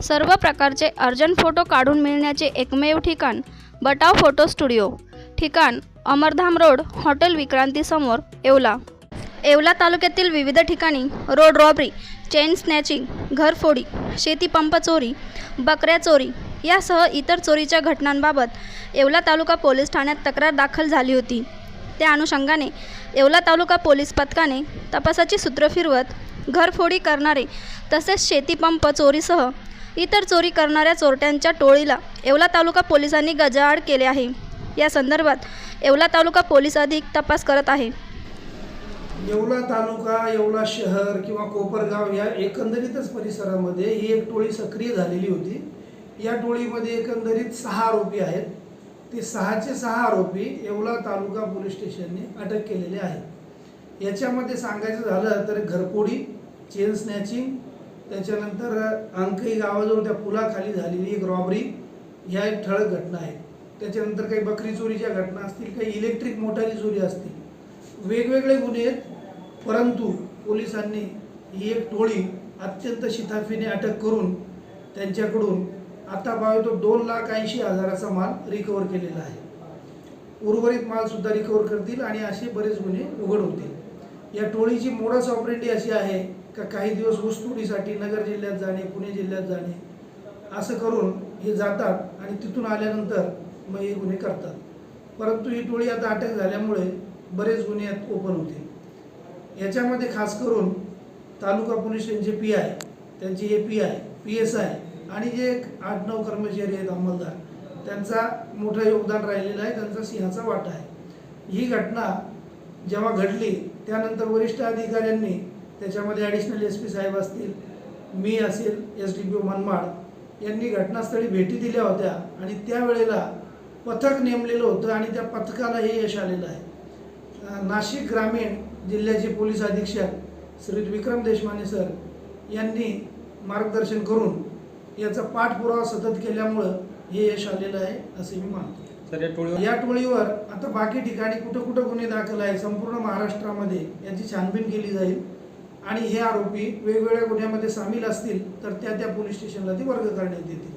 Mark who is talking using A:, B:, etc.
A: सर्व प्रकारचे urgent photo काढून मिळण्याचे एकमेव ठिकाण बटाव फोटो स्टुडिओ. ठिकाण अमरधाम रोड हॉटेल विक्रांतीसमोर येवला. येवला तालुक्यातील विविध ठिकाणी रोड रॉबरी चेन स्नॅचिंग घरफोडी शेतीपंप चोरी बकऱ्या चोरी यासह इतर चोरीच्या घटनांबाबत येवला तालुका पोलीस ठाण्यात तक्रार दाखल झाली होती. त्या अनुषंगाने येवला तालुका पोलीस पथकाने तपासाची सूत्र फिरवत घरफोडी करणारे तसेच शेतीपंप चोरीसह इतर चोरी करणाऱ्या चोरट्यांच्या टोळीला येवला तालुका पोलिसांनी गजाआड केले आहे. या संदर्भात येवला तालुका पोलीस अधिक तपास करत आहे.
B: येवला तालुका येवला शहर किंवा कोपरगाव या एकंदरीतच परिसरामध्ये ही एक टोळी सक्रिय झालेली होती. या टोळीमध्ये एकंदरीत सहा आरोपी आहेत. ते सहाचे सहा आरोपी येवला तालुका पोलीस स्टेशनने अटक केलेले आहेत. याच्यामध्ये सांगायचं झालं तर घरपोडी चेन स्नॅचिंग त्याच्यानंतर अंकई गावाजवळ त्या पुलाखाली झालेली एक रॉबरी ह्या एक ठळक घटना आहेत त्याच्यानंतर काही बकरी चोरीच्या घटना असतील काही इलेक्ट्रिक मोटारी चोरी असतील. वेगवेगळे गुन्हे आहेत परंतु पोलिसांनी ही एक टोळी अत्यंत शिताफीने अटक करून त्यांच्याकडून आता तो दोन लाख ऐंशी हजाराचा माल रिकवर केलेला आहे. उर्वरित मालसुद्धा रिकवर करतील आणि असे बरेच गुन्हे उघड होतील. या टोळीची मोडस ऑपरेटी अशी आहे का काही दिवस ऊसतोडीसाठी नगर जिल्ह्यात जाणे पुणे जिल्ह्यात जाणे असं करून हे जातात आणि तिथून आल्यानंतर मग हे गुन्हे करतात. परंतु ही टोळी आता अटक झाल्यामुळे बरेच गुन्हे यात ओपन होते. याच्यामध्ये खास करून तालुका पोलीस स्टेशनचे पी आय त्यांचे A P I P S I आणि जे एक आठ नऊ कर्मचारी आहेत अंमलदार त्यांचा मोठं योगदान राहिलेलं आहे त्यांचा सिंहाचा वाटा आहे. ही घटना जेव्हा घडली त्यानंतर वरिष्ठ अधिकाऱ्यांनी त्याच्यामध्ये ॲडिशनल एस पी साहेब असतील मी असेल S D P O Manmad यांनी घटनास्थळी भेटी दिल्या होत्या आणि त्यावेळेला पथक नेमलेलं होतं आणि त्या पथकाला हे यश आलेलं आहे. नाशिक ग्रामीण जिल्ह्याचे पोलीस अधीक्षक श्री विक्रम देशमाने सर यांनी मार्गदर्शन करून याचा पाठपुरावा सतत केल्यामुळं हे यश आलेलं आहे असे मी मानतो.
C: सर या टोळीवर?
B: या टोळीवर आता बाकी ठिकाणी कुठं कुठं गुन्हे दाखल आहे संपूर्ण महाराष्ट्रामध्ये याची छानबीन केली जाईल. आणि हे आरोपी वेगवेगळ्या गुन्ह्यामध्ये सामील असतील तर त्या त्या पोलीस स्टेशनला ते वर्ग करण्यात येतील.